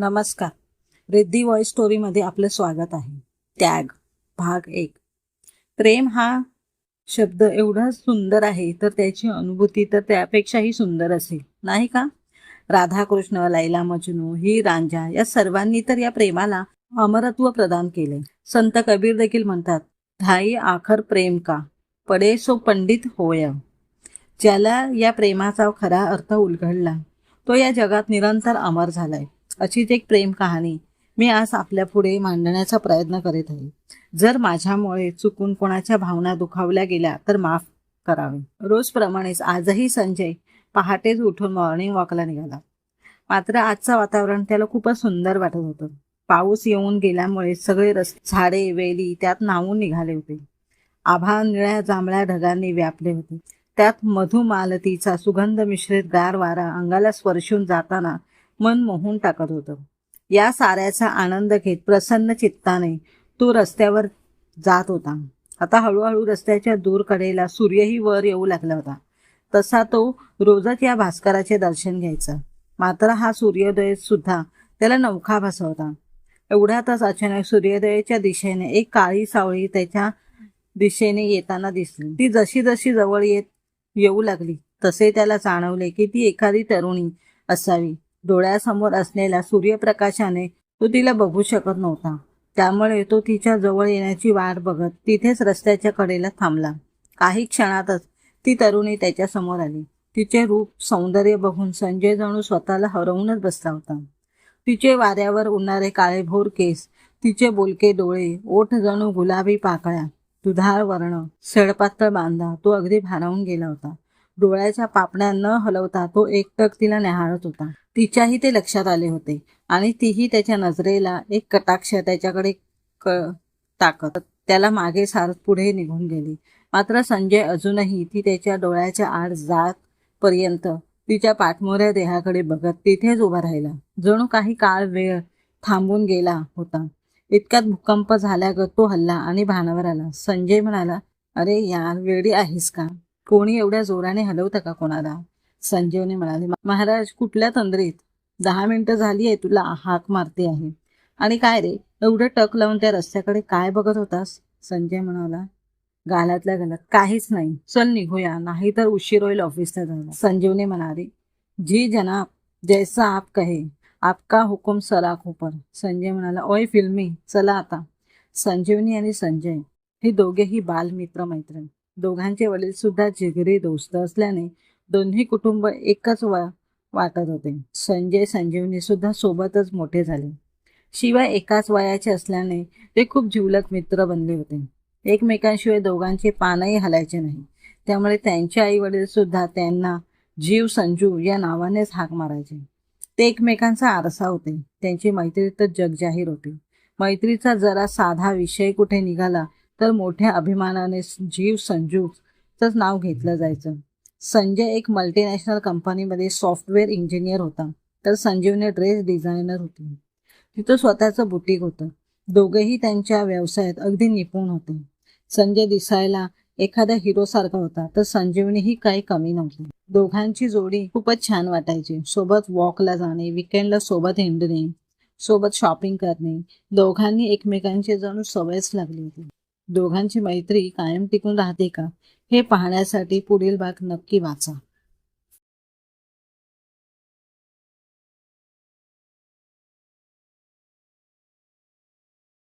नमस्कार. रिद्धी वॉइस स्टोरीमध्ये आपलं स्वागत आहे. त्याग भाग एक. प्रेम हा शब्द एवढा सुंदर आहे तर त्याची अनुभूती तर त्यापेक्षाही सुंदर असेल. नाही का? राधाकृष्ण लैला मजनू ही रांझा या सर्वांनी तर या प्रेमाला अमरत्व प्रदान केले. संत कबीर देखील म्हणतात धाई आखर प्रेम का? पडे सो पंडित होय. ज्याला या प्रेमाचा खरा अर्थ उलगडला तो या जगात निरंतर अमर झालाय. अशीच एक प्रेम कहाणी मी आज आपल्या पुढे मांडण्याचा प्रयत्न करीत आहे. जर माझ्यामुळे चुकून कोणाच्या भावना दुखावल्या गेल्या तर माफ करावे. रोजप्रमाणेच आजही संजय पहाटेच उठून मॉर्निंग वॉकला निघाला. मात्र आजचं वातावरण त्याला खूपच सुंदर वाटत होतं. पाऊस येऊन गेल्यामुळे सगळे रस्ते झाडे वेली त्यात नावून निघाले होते. आभाळ निळ्या जांभळ्या ढगांनी व्यापले होते. त्यात मधुमालतीचा सुगंध मिश्रित गार वारा अंगाला स्पर्शून जाताना मन मोहून टाकत होतं. या साऱ्याचा आनंद घेत प्रसन्न चित्ताने तो रस्त्यावर जात होता. आता हळूहळू रस्त्याच्या दूर कडेला सूर्यही वर येऊ लागला होता. तसा तो रोजच या भास्कराचे दर्शन घ्यायचा. मात्र हा सूर्योदय सुद्धा त्याला नौखा भासवता एवढ्यातच अचानक सूर्योदयाच्या दिशेने एक काळी सावळी त्याच्या दिशेने येताना दिसली. ती जशी जशी जवळ येत येऊ लागली. तसे त्याला जाणवले की ती एखादी तरुणी असावी. डोळ्यासमोर असलेल्या सूर्यप्रकाशाने तो तिला बघू शकत नव्हता. त्यामुळे तो तिच्या जवळ येण्याची वाट बघत तिथेच रस्त्याच्या कडेला थांबला. काही क्षणातच ती तरुणी त्याच्यासमोर आली. तिचे रूप सौंदर्य बघून संजय जणू स्वतःला हरवूनच बसला होता. तिचे वाऱ्यावर उडणारे काळेभोर केस तिचे बोलके डोळे ओठ जणू गुलाबी पाकळ्या दुधाळ वर्ण सडपातळ बांधा तो अगदी भारावून गेला होता. डोळ्याच्या पापण्या न हलवता तो एकटक तिला न्याहाळत होता. तिच्याही ते लक्षात आले होते. आणि तीही त्याच्या नजरेला एक कटाक्ष त्याच्याकडे क ताकत त्याला मागे सारत पुढे निघून गेली. मात्र संजय अजूनही ती त्याच्या डोळ्याच्या आड जात पर्यंत तिच्या पाठमोऱ्या देहाकडे बघत तिथेच उभा राहिला. जणू काही काळ वेळ थांबून गेला होता. इतक्यात भूकंप झाल्यागत तो हल्ला आणि भानावर आला. संजय म्हणाला अरे यार वेडी आहेस का? कोणी एवढ्या जोराने हलवतं का कोणाला? संजीवने म्हणाले महाराज कुठल्या तंद्रीत? दहा मिनिटं झाली आहे तुला हाक मारते आहे. आणि काय रे एवढं टक लावून त्या रस्त्याकडे काय बघत होतास? संजय म्हणाला गालातल्या गालात काहीच नाही. चल निघूया नाही तर उशीर होईल ऑफिसला जायला. संजीवने म्हणाले जी जनाब जैसा आप कहे आपका हुकुम सलाख ऊपर संजय म्हणाला ओय फिल्मी चला आता. संजीवनी आणि संजय हे दोघेही बालमित्र मैत्रीण दोघांचे वडील सुद्धा जिगरी दोस्त असल्याने दोन्ही कुटुंब एकच वा वाटत होते. संजय संजीवनी सुद्धा सोबतच मोठे झाले. शिवाय एकाच वयाचे असल्याने ते खूप जिवलक मित्र बनले होते. एकमेकांशिवाय दोघांचे पानही हलायचे नाही. त्यामुळे त्यांचे आई वडील सुद्धा त्यांना जीव संजू या नावानेच हाक मारायचे. ते एकमेकांचा आरसा होते. त्यांची मैत्री तर जगजाहीर होती. मैत्रीचा जरा साधा विषय कुठे निघाला तर मोठ्या अभिमानाने जीव संजूच नाव घेतलं जायचं. संजय एक मल्टीनॅशनल कंपनीमध्ये सॉफ्टवेअर इंजिनियर होता. तर संजीवने ड्रेस डिझायनर होती. तिथं स्वतःचं बुटीक होतं. दोघेही त्यांच्या व्यवसायात अगदी निपुण होते. संजय दिसायला एखाद्या हिरोसारखा होता तर संजीवनी ही काही कमी नव्हती. दोघांची जोडी खूपच छान वाटायची. सोबत वॉकला जाणे विकेंडला सोबत हिंडणे सोबत शॉपिंग करणे दोघांनी एकमेकांची जणू सवयच लागली होती. दोघांची मैत्री कायम टिकून राहते का? हे पाहण्यासाठी पुढील भाग नक्की वाचा.